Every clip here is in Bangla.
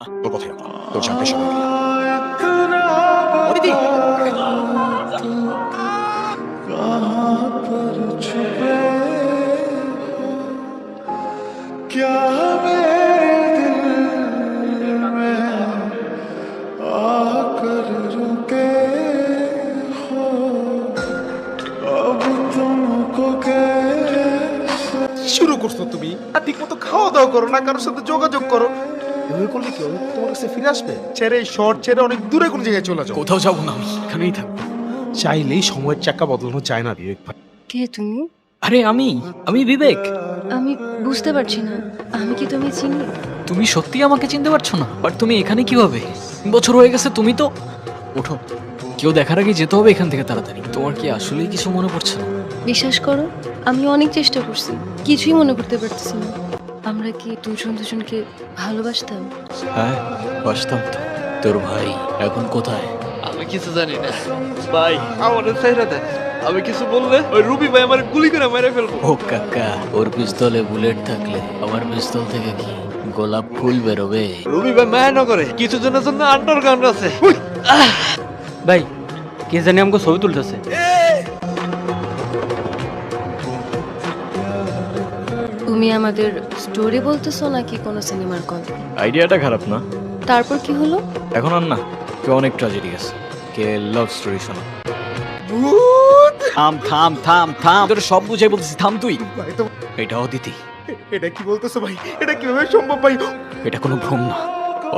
তোর কথাই আমার তোর সামনে সবাই দিদি! শুরু করছ তুমি। আর ঠিক মতো খাওয়া দাওয়া করো না কারোর সাথে যোগাযোগ করো। এভাবে করলে কি হবে? তোমার কাছে ফিরে আসবে? ছেড়ে এই শহর ছেড়ে অনেক দূরে কোনো জায়গায় চলে যাও। কোথাও যাব না আমি এখানেই থাকব। চাইলেই সময়ের চাকা বদলানো চায় না বিবেক ভাই। কে তুমি? আরে আমি আমি বিবেক। আমি বুঝতে পারছি না আমি কি তুমি চিনি? তুমি সত্যি আমাকে চিনতে পারছ না? বাট তুমি এখানে কীভাবে? তিন বছর হয়ে গেছে তুমি তো ওঠো। কেউ দেখার আগে যেতে হবে এখান থেকে তাড়াতাড়ি। তোমার কি আসলেই কিছু মনে পড়ছে না? বিশ্বাস করো আমি অনেক চেষ্টা করছি কিছুই মনে করতে পারতেছি না। আমরা কি দুজন দুজনকে ভালোবাসতাম? হ্যাঁ বাসতাম তো। তোর ভাই এখন কোথায়? আমি কিছু জানি না। ভাই আমার চাইরা দেন আমি কিছু বললে ওই রুবি ভাই আমার গুলি করে মেরে ফেলব। ও কাকা ওর পিস্তলে বুলেট থাকলে আমার পিস্তল থেকে কি গোলাপ ফুল বেরোবে? রুবি ভাই মায়া করে কিছু জনের জন্য আন্ডারগ্রাউন্ড আছে। ভাই কে জানি আমাকে ছবি তুলতেছে। তুমি আমাদের স্টোরি বলতেছো নাকি কোনো সিনেমার গল্প আইডিয়াটা খারাপ না। তারপর কি হলো? এখন আর না কে অনেক ট্র্যাজেডি আছে কে লাভ স্টোরি শোনা। থাম থাম থাম থাম। তোর সব বুঝাই বলতেছি থাম তুই। এটা অদিতি। এটা কি বলতেছো ভাই? এটা কীভাবে সম্ভব ভাই? এটা কোনো ভ্রম না।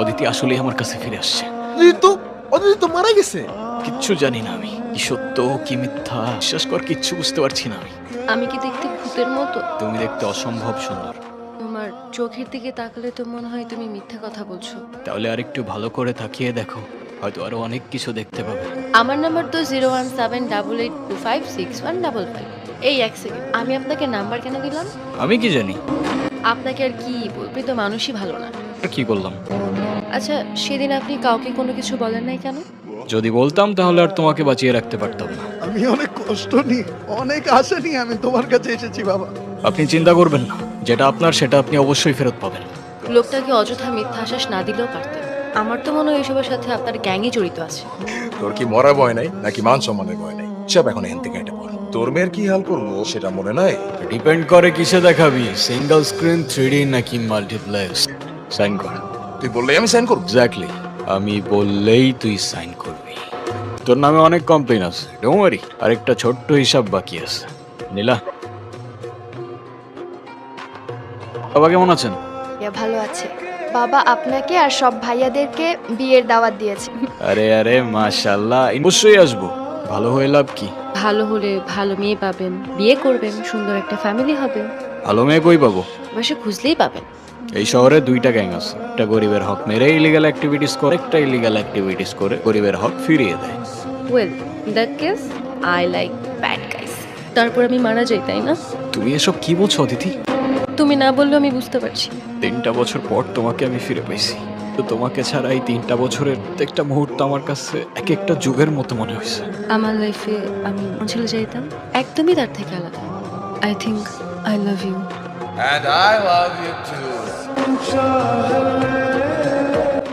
অদিতি আসলেই আমার কাছে ফিরে আসছে। অদিতি তো অদিতি তো মারা গেছে। কিচ্ছু জানি না আমি। কি সত্য কি মিথ্যা বিশ্বাস কর কিচ্ছু বুঝতে পারছি না আমি। আমি কি দেখতে ভূতের মতো? তুমি দেখতে অসম্ভব সুন্দর। তোমার চোখের দিকে তাকালে তো মনে হয় তুমি মিথ্যা কথা বলছো। তাহলে আর একটু ভালো করে তাকিয়ে দেখো হয়তো আরও অনেক কিছু দেখতে পাবে। আমার নাম্বার তো zero one seven double eight two five six one double five. এই এক সেকেন্ড আমি আপনাকে নাম্বার কেন দিলাম? আমি কি জানি? আপনাকে আর কি বলবি? তো মানুষই ভালো না। আর কি বললাম আচ্ছা সেদিন আপনি কাউকে কোনো কিছু বলেন নাই কেন? যদি বলতাম তাহলে আর তোমাকে বাঁচিয়ে রাখতে পারতাম না। আমি অনেক কষ্ট নিয়ে অনেক আশা নিয়ে আমি তোমার কাছে এসেছি বাবা। আপনি চিন্তা করবেন না। যেটা আপনার সেটা আপনি অবশ্যই ফেরত পাবেন। লোকটাকে অযথা মিথ্যা আশ্বাস না দিলেও পারতেন। আমার তো মনে হয় এসবের সাথে আপনার গ্যাংই জড়িত আছে। তোর কি মরা ভয় নাই নাকি মান সম্মানের ভয় নাই? সব এখন এখান থেকে এটা বল। তোর মেয়ের কি হাল করব সেটা মনে নাই? ডিপেন্ড করে কিসে দেখাবি? সিঙ্গেল স্ক্রিন থ্রিডি নাকি মাল্টিপ্লেক্স সাইন কর। তুই বললেই আমি সাইন করব? এক্স্যাক্টলি আমি বললেই তুই সাইন করবি। তোর নামে অনেক কমপ্লেন আছে ওয়ারি আরেকটা ছোট্ট হিসাব বাকি আছে। নীলা। বাবা কেমন আছেন? ভালো আছে। বাবা আপনাকে আর সব ভাইয়াদেরকে বিয়ের দাওয়াত দিয়েছে। আরে আরে মাশাআল্লাহ। অবশ্যই আসব। ভালো হয়ে লাভ কি? ভালো হলে ভালো মেয়ে পাবেন বিয়ে করবেন সুন্দর একটা ফ্যামিলি হবে। ভালো মেয়ে কই পাবো? বসে খুঁজলেই পাবেন। এই শহরে দুইটা গ্যাং আছে। একটা গরিবের হক মেরে ইলিগাল অ্যাক্টিভিটিস করে একটা ইলিগাল অ্যাক্টিভিটিস করে গরিবের হক ফিরিয়ে দেয়। Well that case I like bad guys তারপর আমি মারা যাই তাই না? তুমি এসব কি বলছো অদিতি তুমি না বললেও আমি বুঝতে পারছি। তিনটা বছর পর তোমাকে আমি ফিরে পাইছি। তো তোমাকে ছাড়া এই তিনটা বছরের প্রত্যেকটা মুহূর্ত আমার কাছে এক একটা যুগের মতো মনে হয়েছে। আমার লাইফে আমি চলে যাইতাম একদমই তার থেকে আলাদা। I think I love you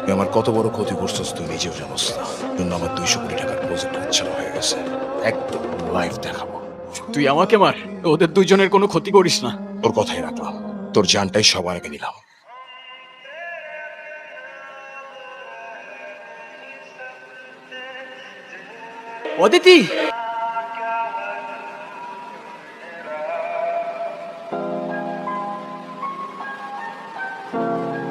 তুই আমার কত বড় ক্ষতি করছিস তুই নিজেও জানোস না। জন্য আমার দুইশো কোটি টাকার প্রজেক্ট হচ্ছিল হয়ে গেছে। একদম লাইফ দেখাবো। তুই আমাকে মার ওদের দুইজনের কোনো ক্ষতি করিস না। তোর কথাই রাখলাম। তোর জানটাই সবার আগে নিলাম। অদিতি! home.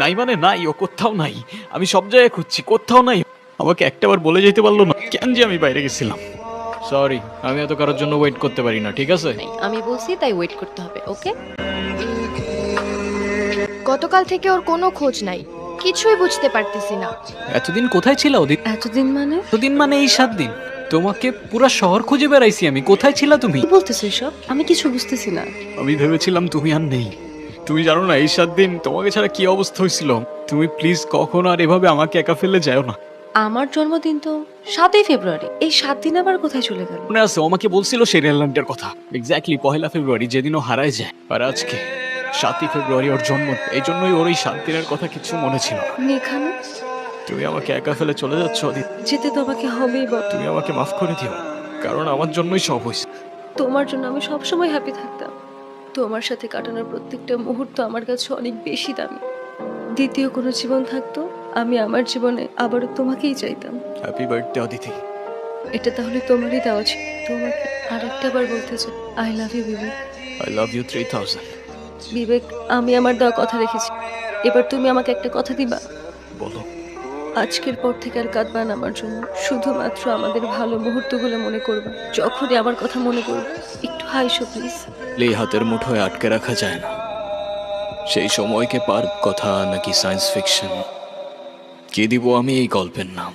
নাই মানে নাই ও কোথাও নাই। আমি সব জায়গায় খুঁজছি কোথাও নাই। আমাকে একটাবার বলে যেতে পারল না কেন যে আমি বাইরে গেছিলাম। সরি আমি এত কারোর জন্য ওয়েট করতে পারি না ঠিক আছে? আমি বলছি তাই ওয়েট করতে হবে ওকে গতকাল থেকে ওর কোনো খোঁজ নাই কিছুই বুঝতে পারতেছি না। এতদিন কোথায় ছিল ওদিন এতদিন মানে? এতদিন মানে এই সাত দিন। তোমাকে পুরো শহর খুঁজে বেড়াইছি আমি কোথায় ছিলা তুমি? বলতেছো এসব? আমি কিছু বুঝতেছি না। আমি ভেবেছিলাম তুমি আর নেই। তুমি জানো না এই সাত দিন তোমাকে ছাড়া কি অবস্থা হয়েছিল? তুমি প্লিজ কখনো আর এভাবে আমাকে একা ফেলে যাও না। আমার জন্মদিন তো সাতই ফেব্রুয়ারি এই সাত দিন আবার কোথায় চলে গেল? মনে আছে আমাকে বলছিল সেই রেললাইনটার কথা। এক্স্যাক্টলি পহেলা ফেব্রুয়ারি যেদিন ও হারায় যায়। আর আজকে সাতই ফেব্রুয়ারি ওর জন্ম এই জন্যই ওর এই সাত দিনের কথা কিছু মনে ছিল এখানে তুমি আমাকে একা ফেলে চলে যাচ্ছ অদিত যেতে তো আমাকে হবেই বট তুমি আমাকে মাফ করে দিও কারণ আমার জন্যই সব হয়েছে। তোমার জন্য আমি সবসময় হ্যাপি থাকতাম। তোমার সাথে কাটানোর প্রত্যেকটা মুহূর্ত আমার কাছে অনেক বেশি দামি। দ্বিতীয় কোনো জীবন থাকতো আমি আমার জীবনে আবারও তোমাকেই চাইতাম। হ্যাপি বার্থডে অদিতি এটা তাহলে তোমারই দেওয়া ছিল। তোমাকে আরেকটা বার বলতে চাই। I love you Vivek I love you three thousand Vivek আমি আমার দেওয়া কথা রেখেছি। এবার তুমি আমাকে একটা কথা দিবা? আজকের পর থেকে আর কাঁদবা আমার জন্য। শুধুমাত্র আমাদের ভালো মুহূর্তগুলো মনে করবা। যখনই আমার কথা মনে করবে একটু হাইসো প্লিজ। এই হাতের মুঠোয় আটকে রাখা যায় না। সেই সময়কে পার কথা নাকি সায়েন্স ফিকশন? কে দিব আমি এই গল্পের নাম?